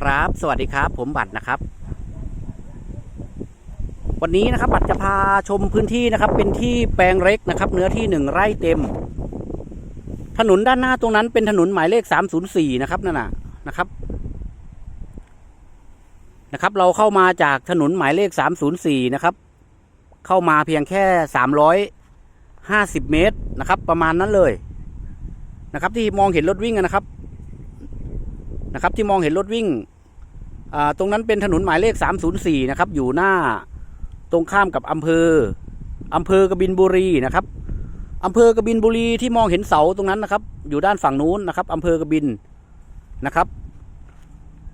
ครับ สวัสดีครับ ผมบัตรนะครับ วันนี้นะครับ บัตรจะพาชมพื้นที่นะครับ เป็นที่แปลงเล็กนะครับ เนื้อที่หนึ่งไร่เต็ม ถนนด้านหน้าตรงนั้นเป็นถนนหมายเลขสามศูนย์สี่นะครับนั่นน่ะนะครับ นะครับ เราเข้ามาจากถนนหมายเลขสามศูนย์สี่นะครับ เข้ามาเพียงแค่สามร้อยห้าสิบเมตรนะครับ ประมาณนั้นเลยนะครับ ที่มองเห็นรถวิ่งนะครับนะครับที่มองเห็นรถวิ่ง ตรงนั้นเป็นถนนหมายเลข 304 นะครับ อยู่หน้าตรงข้ามกับอำเภออำเภอกบินบุรีนะครับอำเภอกบินบุรีที่มองเห็นเสาตรงนั้นนะครับ อยู่ด้านฝั่งนู้นนะครับอำเภอกบินนะครับ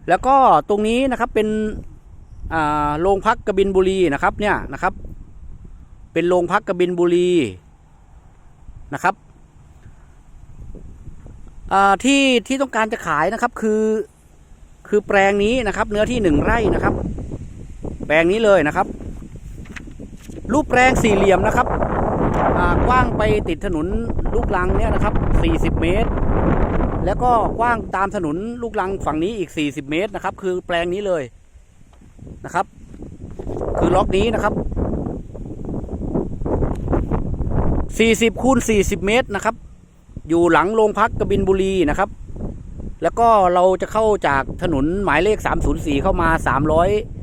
แล้วก็ตรงนี้นะครับเป็นโรงพักกบินบุรีนะครับเนี่ยนะครับ เป็นโรงพักกบินบุรีนะครับที่ที่ต้องการจะขายนะครับคือ คือแปลงนี้นะครับ เนื้อที่หนึ่งไร่นะครับ แปลงนี้เลยนะครับ รูปแปลงสี่เหลี่ยมนะครับกว้างไปติดถนนลูกลังเนี่ยนะครับ 40 เมตร แล้วก็กว้างตามถนนลูกลังฝั่งนี้อีก 40 เมตรนะครับ คือแปลงนี้เลยนะครับ คือล็อกนี้นะครับ 40คูณ40 เมตรนะครับ อยู่หลังโรงพักกบินบุรีนะครับ แล้วก็เราจะเข้าจากถนนหมายเลข 304 เข้ามา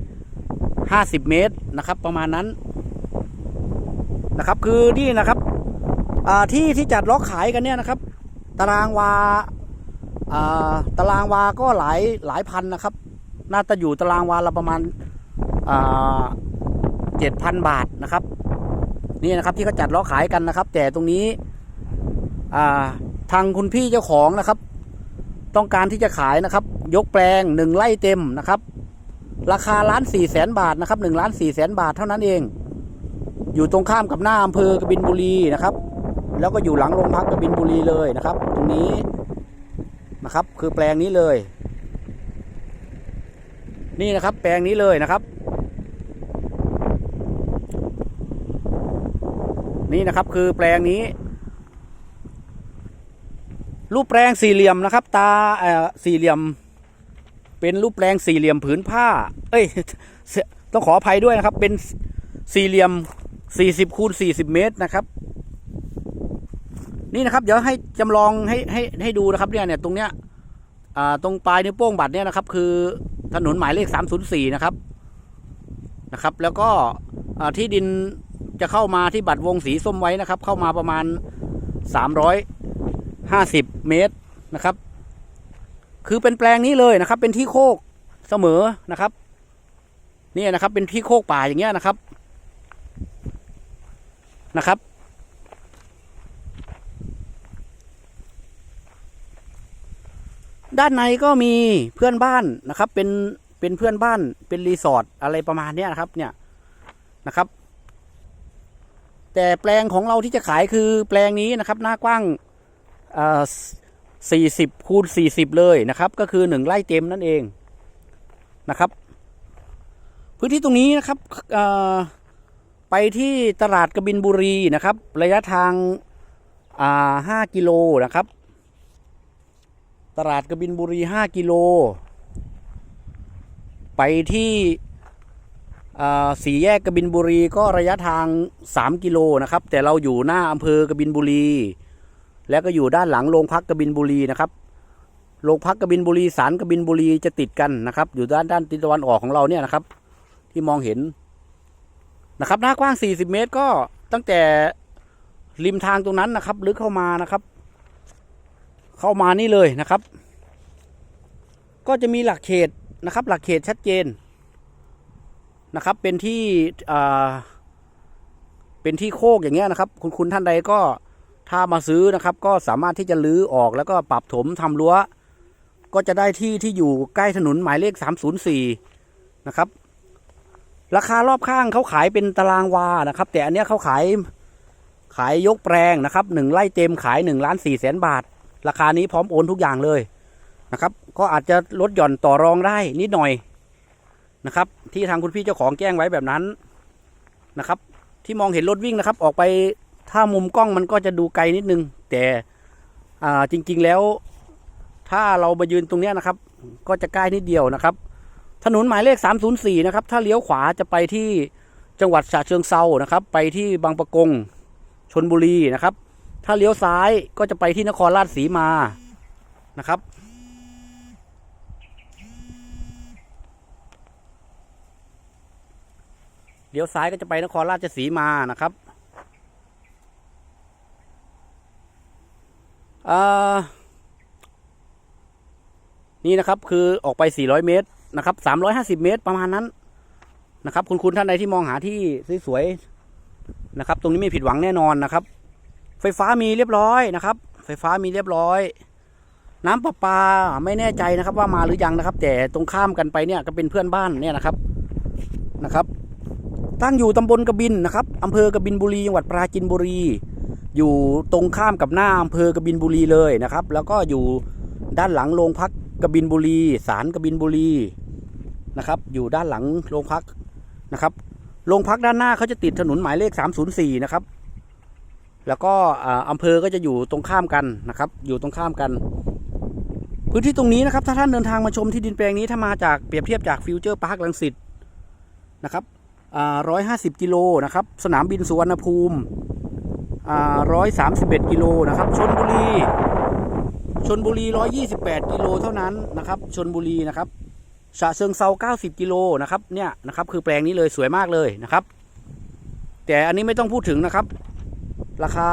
350 เมตรนะครับ ประมาณนั้นนะครับ คือนี่นะครับที่ที่จัดล็อกขายกันเนี่ยนะครับ ตารางวาตารางวาก็หลายหลายพันนะครับ น่าจะอยู่ตารางวาละประมาณเจ็ดพันบาทนะครับ นี่นะครับที่เขาจัดล็อกขายกันนะครับ แต่ตรงนี้ทางคุณพี่เจ้าของนะครับ ต้องการที่จะขายนะครับ ยกแปลงหนึ่งไร่เต็มนะครับ ราคาล้านสี่แสนบาทนะครับหนึ่งล้านสี่แสนบาทเท่านั้นเอง อยู่ตรงข้ามกับหน้าอำเภอกบินบุรีนะครับ แล้วก็อยู่หลังโรงพักกบินบุรีเลยนะครับ ตรงนี้นะครับ คือแปลงนี้เลย นี่นะครับ แปลงนี้เลยนะครับ นี่นะครับคือแปลงนี้ รูปแปลงสี่เหลี่ยมนะครับ ตาเอ่อสี่เหลี่ยม เป็นรูปแปลงสี่เหลี่ยมผืนผ้า เอ้ยต้องขออภัยด้วยนะครับ เป็นสี่เหลี่ยมสี่สิบคูณสี่สิบเมตรนะครับ นี่นะครับ เดี๋ยวให้จำลองให้ให้ให้ดูนะครับเนี่ยเนี่ยตรงเนี้ยอ่าตรงปลายนิ้วโป้งบัตรเนี่ยนะครับ คือถนนหมายเลขสามศูนย์สี่นะครับนะครับ แล้วก็ที่ดินจะเข้ามาที่บัตรวงสีส้มไว้นะครับ เข้ามาประมาณสามร้อย ห้าสิบเมตรนะครับ คือเป็นแปลงนี้เลยนะครับ เป็นที่โคกเสมอนะครับนี่นะครับ เป็นที่โคกป่าอย่างเงี้ยนะครับนะครับ ด้านในก็มีเพื่อนบ้านนะครับ เป็นเป็นเพื่อนบ้านเป็นรีสอร์ทอะไรประมาณเนี้ยนะครับ เนี่ยนะครับ แต่แปลงของเราที่จะขายคือแปลงนี้นะครับ หน้ากว้าง สี่สิบคูณสี่สิบเลยนะครับ ก็คือหนึ่งไร่เต็มนั่นเองนะครับ พื้นที่ตรงนี้นะครับไปที่ตลาดกบินบุรีนะครับ ระยะทางห้ากิโลนะครับ ตลาดกบินบุรีห้ากิโล ไปที่สี่แยกกบินบุรีก็ระยะทางสามกิโลนะครับ แต่เราอยู่หน้าอำเภอกบินบุรี แล้วก็อยู่ด้านหลังโรงพักกบินบุรีนะครับโรงพักกบินบุรีศาลกบินบุรีจะติดกันนะครับ อยู่ด้านด้านทิศตะวันออกของเราเนี่ยนะครับ ที่มองเห็นนะครับ หน้ากว้าง 40 เมตรก็ตั้งแต่ริมทางตรงนั้นนะครับ ลึกเข้ามานะครับ เข้ามานี่เลยนะครับ ก็จะมีหลักเขตนะครับ หลักเขตชัดเจนนะครับ เป็นที่เป็นที่โคกอย่างเงี้ยนะครับ คุณคุณท่านใดก็ ถ้ามาซื้อนะครับก็สามารถที่จะลื้อออกแล้วก็ปรับถมทำรั้ว ก็จะได้ที่ที่อยู่ใกล้ถนนหมายเลข 304 นะครับ ราคารอบข้างเขาขายเป็นตารางวานะครับ แต่อันเนี้ยเขาขายขายยกแปลงนะครับหนึ่งไร่เต็มขาย1ล้าน4แสนบาท ราคานี้พร้อมโอนทุกอย่างเลยนะครับ ก็อาจจะลดหย่อนต่อรองได้นิดหน่อยนะครับ ที่ทางคุณพี่เจ้าของแจ้งไว้แบบนั้นนะครับ ที่มองเห็นรถวิ่งนะครับ ออกไป ถ้ามุมกล้องมันก็จะดูไกลนิดนึง แต่จริงๆแล้ว ถ้าเรามายืนตรงนี้นะครับ ก็จะใกล้นิดเดียวนะครับ ถนนหมายเลข 304 นะครับ ถ้าเลี้ยวขวาจะไปที่จังหวัดฉะเชิงเซานะครับ ไปที่บางปะกงชนบุรีนะครับ ถ้าเลี้ยวซ้ายก็จะไปที่นครราชสีมานะครับเลี้ยวซ้ายก็จะไปนครราชสีมานะครับอ่า นี่นะครับคือออกไป 400 เมตรนะครับ 350 เมตรประมาณนั้นนะครับ คุณคุณท่านใดที่มองหาที่สวยๆนะครับ ตรงนี้ไม่ผิดหวังแน่นอนนะครับ ไฟฟ้ามีเรียบร้อยนะครับ ไฟฟ้ามีเรียบร้อย น้ำประปาไม่แน่ใจนะครับ ว่ามาหรือยังนะครับ แต่ตรงข้ามกันไปเนี่ยก็เป็นเพื่อนบ้านเนี่ยนะครับนะครับ ตั้งอยู่ตำบลกบินนะครับอำเภอกบินบุรีจังหวัดปราจินบุรี อยู่ตรงข้ามกับหน้าอำเภอกบินบุรีเลยนะครับ แล้วก็อยู่ด้านหลังโรงพักกบินบุรีศาลกบินบุรีนะครับ อยู่ด้านหลังโรงพักนะครับโรงพักด้านหน้าเขาจะติดถนนหมายเลข 304 นะครับ แล้วก็อำเภอก็จะอยู่ตรงข้ามกันนะครับ อยู่ตรงข้ามกัน พื้นที่ตรงนี้นะครับ ถ้าท่านเดินทางมาชมที่ดินแปลงนี้ถ้ามาจากเปรียบเทียบจากฟิวเจอร์พาร์คลังสิตนะครับร้อยห้าสิบกิโลนะครับ สนามบินสุวรรณภูมิ ร้อยสามสิบเอ็ดกิโลนะครับชนบุรีชนบุรีร้อยยี่สิบแปดกิโลเท่านั้นนะครับชนบุรีนะครับฉะเชิงเซาเก้าสิบกิโลนะครับเนี่ยนะครับคือแปลงนี้เลยสวยมากเลยนะครับ แต่อันนี้ไม่ต้องพูดถึงนะครับ ราคา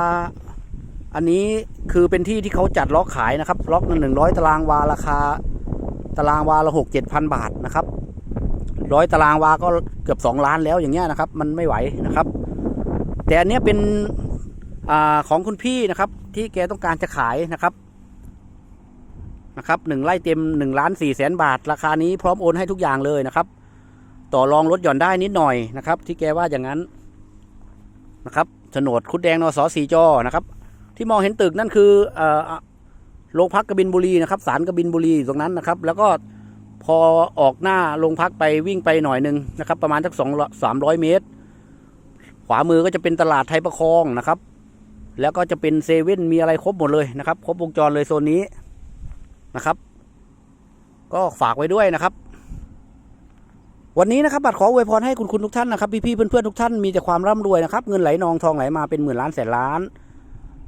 อันนี้คือเป็นที่ที่เขาจัดล็อกขายนะครับ ล็อกหนึ่งร้อยตารางวาราคา ตารางวาละหกเจ็ดพันบาทนะครับร้อยตารางวาก็เกือบสองล้านแล้วอย่างเงี้ยนะครับ มันไม่ไหวนะครับ แต่อันเนี้ยเป็น อของคุณพี่นะครับ ที่แกต้องการจะขายนะครับนะครับหนึ่งไร่เต็มหนึ่งล้านสี่แสนบาท ราคานี้พร้อมโอนให้ทุกอย่างเลยนะครับ ต่อรองลดหย่อนได้นิดหน่อยนะครับ ที่แกว่าอย่างนั้นนะครับโฉนดคุดแดงนสสีจอนะครับ ที่มองเห็นตึกนั่นคืออโรงพักกบินบุรีนะครับศาลกบินบุรีตรงนั้นนะครับ แล้วก็พอออกหน้าโรงพักไปวิ่งไปหน่อยหนึ่งนะครับ ประมาณสักสองสามร้อยเมตร ขวามือก็จะเป็นตลาดไทยประคองนะครับ แล้วก็จะเป็นเซเว่นมีอะไรครบหมดเลยนะครับ ครบวงจรเลยโซนนี้นะครับ ก็ฝากไว้ด้วยนะครับ วันนี้นะครับบัตรขออวยพรให้คุณคุณทุกท่านนะครับ พี่ๆเพื่อนๆทุกท่านมีแต่ความร่ำรวยนะครับ เงินไหลนองทองไหลมาเป็นหมื่นล้านแสนล้าน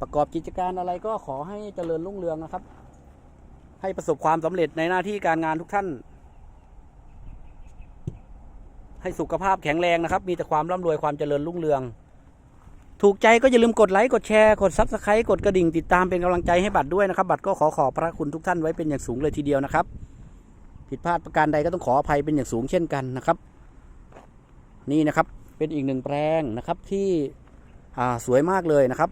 ประกอบกิจการอะไรก็ขอให้เจริญรุ่งเรืองนะครับ ให้ประสบความสำเร็จในหน้าที่การงานทุกท่าน ให้สุขภาพแข็งแรงนะครับ มีแต่ความร่ำรวยความเจริญรุ่งเรือง ถูกใจก็อย่าลืมกดไลค์กดแชร์กดซับสไครต์กดกระดิ่งติดตามเป็นกำลังใจให้บัตรด้วยนะครับ บัตรก็ขอขอบพระคุณทุกท่านไว้เป็นอย่างสูงเลยทีเดียวนะครับ ผิดพลาดประการใดก็ต้องขออภัยเป็นอย่างสูงเช่นกันนะครับ นี่นะครับเป็นอีกหนึ่งแปลงนะครับที่สวยมากเลยนะครับ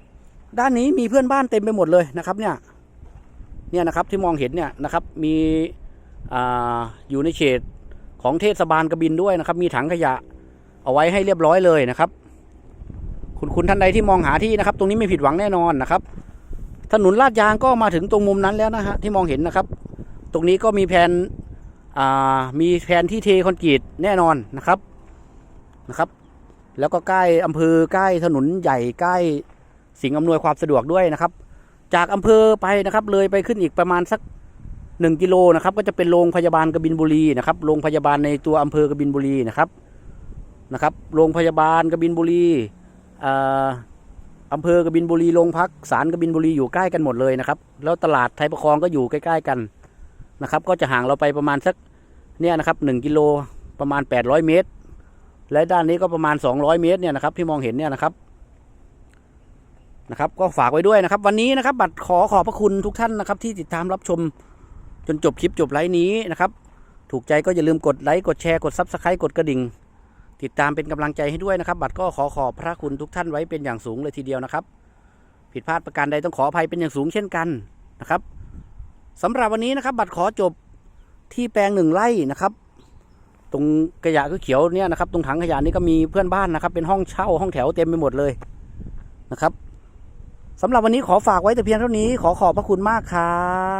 ด้านนี้มีเพื่อนบ้านเต็มไปหมดเลยนะครับเนี่ยเนี่ยนะครับที่มองเห็นเนี่ยนะครับมีออยู่ในเขตของเทศบาลกบินด้วยนะครับ มีถังขยะเอาไว้ให้เรียบร้อยเลยนะครับ คุณคุณท่านใดที่มองหาที่นะครับ ตรงนี้ไม่ผิดหวังแน่นอนนะครับ ถนนลาดยางก็มาถึงตรงมุมนั้นแล้วนะฮะที่มองเห็นนะครับ ตรงนี้ก็มีแผนอ่ามีแผนที่เทคอนกรีตแน่นอนนะครับนะครับ แล้วก็ใกล้อำเภอใกล้ถนนใหญ่ใกล้สิ่งอำนวยความสะดวกด้วยนะครับ จากอำเภอไปนะครับ เลยไปขึ้นอีกประมาณสักหนึ่งกิโลนะครับ ก็จะเป็นโรงพยาบาลกบินบุรีนะครับโรงพยาบาลในตัวอำเภอกบินบุรีนะครับนะครับ โรงพยาบาลกบินบุรี อ่าอำเภอกบินบุรีโรงพักศาลกบินบุรีอยู่ใกล้กันหมดเลยนะครับ แล้วตลาดไทยประคองก็อยู่ใกล้ ๆกันนะครับ ก็จะห่างเราไปประมาณสักเนี่ยนะครับหนึ่งกิโลประมาณ 800 เมตร และด้านนี้ก็ประมาณ 200 เมตรเนี่ยนะครับที่มองเห็นเนี่ยนะครับนะครับ ก็ฝากไว้ด้วยนะครับ วันนี้นะครับ บัตรขอขอบพระคุณทุกท่านนะครับ ที่ติดตามรับชมจนจบคลิปจบไลฟ์นี้นะครับ ถูกใจก็อย่าลืมกดไลค์กดแชร์กดซับสไครต์กดกระดิ่ง ติดตามเป็นกำลังใจให้ด้วยนะครับ บัตรก็ขอขอบพระคุณทุกท่านไว้เป็นอย่างสูงเลยทีเดียวนะครับ ผิดพลาดประการใดต้องขออภัยเป็นอย่างสูงเช่นกันนะครับสำหรับวันนี้นะครับ บัตรขอจบที่แปลงหนึ่งไร่นะครับตรงขยะก็เขียวเนี่ยนะครับ ตรงถังขยะนี่ก็มีเพื่อนบ้านนะครับ เป็นห้องเช่าห้องแถวเต็มไปหมดเลยนะครับสำหรับวันนี้ขอฝากไว้แต่เพียงเท่านี้ขอขอบพระคุณมากครับ